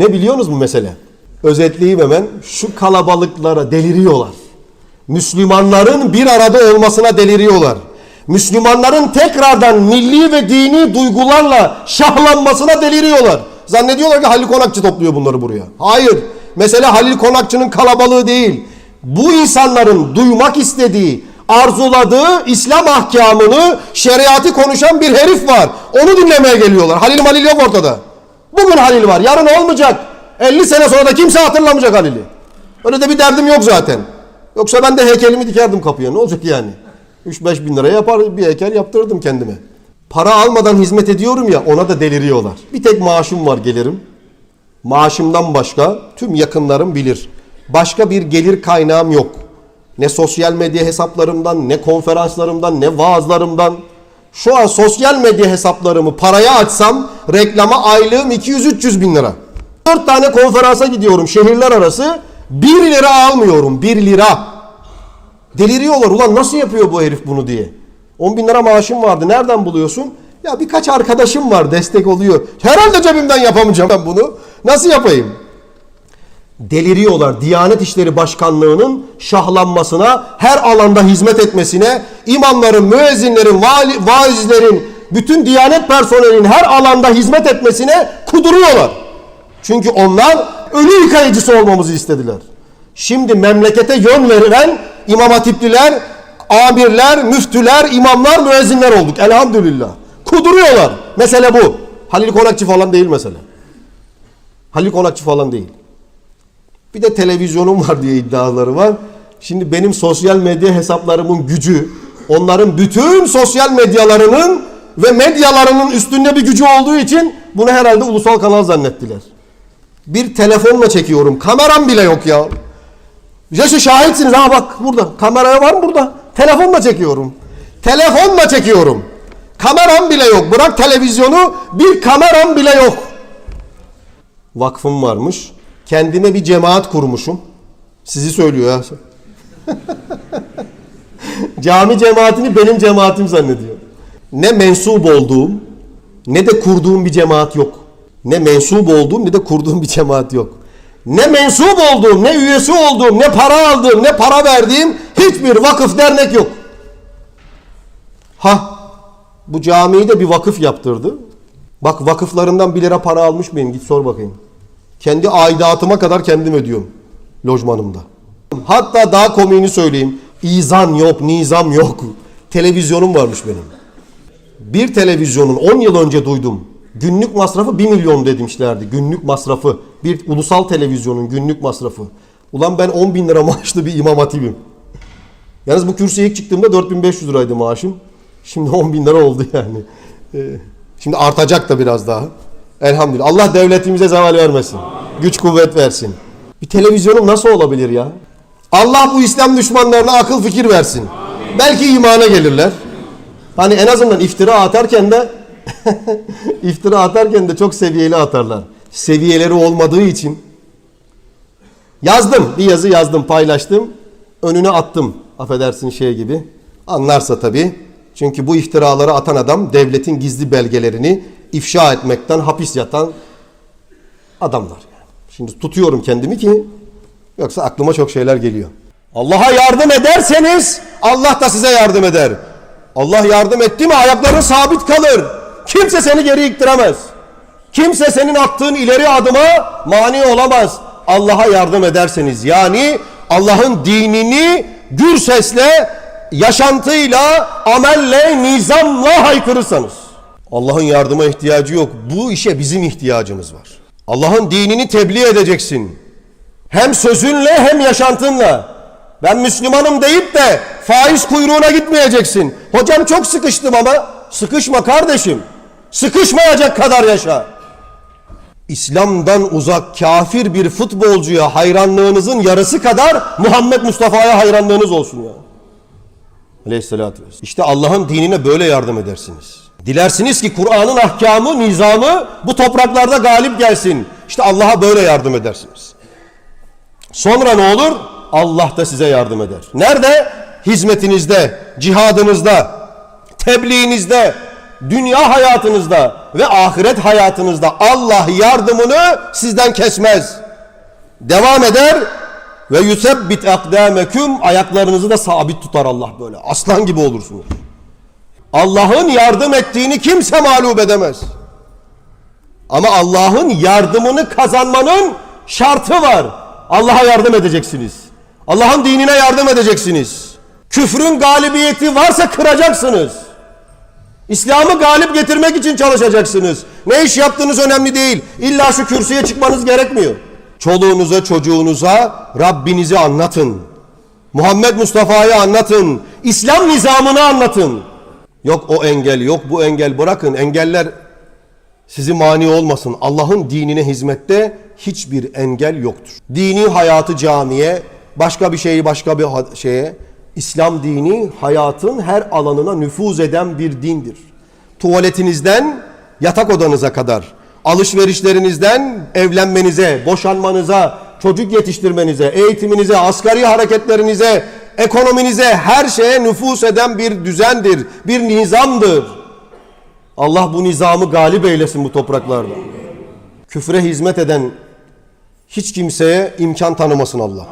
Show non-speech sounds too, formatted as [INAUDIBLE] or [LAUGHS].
Ne biliyorsunuz mu mesele? Özetleyeyim hemen. Şu kalabalıklara deliriyorlar. Müslümanların bir arada olmasına deliriyorlar. Müslümanların tekrardan milli ve dini duygularla şahlanmasına deliriyorlar. Zannediyorlar ki Halil Konakçı topluyor bunları buraya. Hayır. Mesele Halil Konakçı'nın kalabalığı değil. Bu insanların duymak istediği, arzuladığı İslam ahkamını, şeriatı konuşan bir herif var. Onu dinlemeye geliyorlar. Halil Malil yok ortada. Bugün Halil var. Yarın olmayacak. 50 sene sonra da kimse hatırlamayacak Halil'i. Öyle de bir derdim yok zaten. Yoksa ben de heykelimi dikerdim kapıya. Ne olacak yani? 3-5 bin liraya yapar bir heykel yaptırırdım kendime. Para almadan hizmet ediyorum ya ona da deliriyorlar. Bir tek maaşım var gelirim. Maaşımdan başka tüm yakınlarım bilir. Başka bir gelir kaynağım yok. Ne sosyal medya hesaplarımdan, ne konferanslarımdan, ne vaazlarımdan. Şu an sosyal medya hesaplarımı paraya açsam reklama aylığım 200-300 bin lira. 4 tane konferansa gidiyorum şehirler arası. 1 lira almıyorum. 1 lira. Deliriyorlar. Ulan nasıl yapıyor bu herif bunu diye. 10 bin lira maaşım vardı. Nereden buluyorsun? Ya birkaç arkadaşım var destek oluyor. Herhalde cebimden yapamayacağım ben bunu. Nasıl yapayım? Deliriyorlar. Diyanet İşleri Başkanlığı'nın şahlanmasına, her alanda hizmet etmesine, imamların, müezzinlerin, vali, vaizlerin, bütün Diyanet personelinin her alanda hizmet etmesine kuduruyorlar. Çünkü onlar ölü yıkayıcısı olmamızı istediler. Şimdi memlekete yön verilen imam hatipliler, amirler, müftüler, imamlar, müezzinler olduk. Elhamdülillah. Kuduruyorlar. Mesele bu. Halil Konakçı falan değil mesele. Halil Konakçı falan değil. Bir de televizyonum var diye iddiaları var. Şimdi benim sosyal medya hesaplarımın gücü, onların bütün sosyal medyalarının ve medyalarının üstünde bir gücü olduğu için bunu herhalde ulusal kanal zannettiler. Bir telefonla çekiyorum. Kameram bile yok ya. Yaşı şahitsiniz. Ha bak burada. Kameraya var mı burada? Telefonla çekiyorum. Telefonla çekiyorum. Kameram bile yok. Bırak televizyonu bir kameram bile yok. Vakfım varmış. Kendime bir cemaat kurmuşum. Sizi söylüyor ya. [LAUGHS] Cami cemaatini benim cemaatim zannediyor. Ne mensup olduğum ne de kurduğum bir cemaat yok. Ne mensup olduğum ne de kurduğum bir cemaat yok. Ne mensup olduğum, ne üyesi olduğum, ne para aldığım, ne para verdiğim hiçbir vakıf dernek yok. Ha, bu camiyi de bir vakıf yaptırdı. Bak vakıflarından bir lira para almış mıyım? Git sor bakayım. Kendi aidatıma kadar kendim ödüyorum lojmanımda. Hatta daha komiğini söyleyeyim. İzan yok, nizam yok. Televizyonum varmış benim. Bir televizyonun 10 yıl önce duydum. Günlük masrafı 1 milyon demişlerdi. Günlük masrafı. Bir ulusal televizyonun günlük masrafı. Ulan ben 10 bin lira maaşlı bir imam hatibim. Yalnız bu kürsüye ilk çıktığımda 4500 liraydı maaşım. Şimdi 10 bin lira oldu yani. Ee, Şimdi artacak da biraz daha. Elhamdülillah. Allah devletimize zeval vermesin. Güç kuvvet versin. Bir televizyonum nasıl olabilir ya? Allah bu İslam düşmanlarına akıl fikir versin. Belki imana gelirler. Hani en azından iftira atarken de [LAUGHS] iftira atarken de çok seviyeli atarlar. Seviyeleri olmadığı için yazdım. Bir yazı yazdım, paylaştım. Önüne attım. Affedersin şey gibi. Anlarsa tabii. Çünkü bu iftiraları atan adam devletin gizli belgelerini ifşa etmekten hapis yatan adamlar. Şimdi tutuyorum kendimi ki yoksa aklıma çok şeyler geliyor. Allah'a yardım ederseniz Allah da size yardım eder. Allah yardım etti mi ayakların sabit kalır. Kimse seni geri iktiremez. Kimse senin attığın ileri adıma mani olamaz. Allah'a yardım ederseniz yani Allah'ın dinini gür sesle, yaşantıyla, amelle, nizamla haykırırsanız. Allah'ın yardıma ihtiyacı yok. Bu işe bizim ihtiyacımız var. Allah'ın dinini tebliğ edeceksin. Hem sözünle hem yaşantınla. Ben Müslümanım deyip de faiz kuyruğuna gitmeyeceksin. Hocam çok sıkıştım ama sıkışma kardeşim. Sıkışmayacak kadar yaşa. İslam'dan uzak kafir bir futbolcuya hayranlığınızın yarısı kadar Muhammed Mustafa'ya hayranlığınız olsun ya. Aleyhissalatü vesselam. İşte Allah'ın dinine böyle yardım edersiniz. Dilersiniz ki Kur'an'ın ahkamı, nizamı bu topraklarda galip gelsin. İşte Allah'a böyle yardım edersiniz. Sonra ne olur? Allah da size yardım eder. Nerede? Hizmetinizde, cihadınızda, tebliğinizde, dünya hayatınızda ve ahiret hayatınızda Allah yardımını sizden kesmez. Devam eder ve yusebbit akdameküm ayaklarınızı da sabit tutar Allah böyle. Aslan gibi olursunuz. Allah'ın yardım ettiğini kimse mağlup edemez. Ama Allah'ın yardımını kazanmanın şartı var. Allah'a yardım edeceksiniz. Allah'ın dinine yardım edeceksiniz. Küfrün galibiyeti varsa kıracaksınız. İslam'ı galip getirmek için çalışacaksınız. Ne iş yaptığınız önemli değil. İlla şu kürsüye çıkmanız gerekmiyor. Çoluğunuza, çocuğunuza Rabbinizi anlatın. Muhammed Mustafa'yı anlatın. İslam nizamını anlatın. Yok o engel, yok bu engel bırakın. Engeller sizi mani olmasın. Allah'ın dinine hizmette hiçbir engel yoktur. Dini hayatı camiye, başka bir şeyi başka bir şeye, İslam dini hayatın her alanına nüfuz eden bir dindir. Tuvaletinizden yatak odanıza kadar, alışverişlerinizden evlenmenize, boşanmanıza, çocuk yetiştirmenize, eğitiminize, asgari hareketlerinize, ekonominize her şeye nüfuz eden bir düzendir, bir nizamdır. Allah bu nizamı galip eylesin bu topraklarda. Küfre hizmet eden hiç kimseye imkan tanımasın Allah.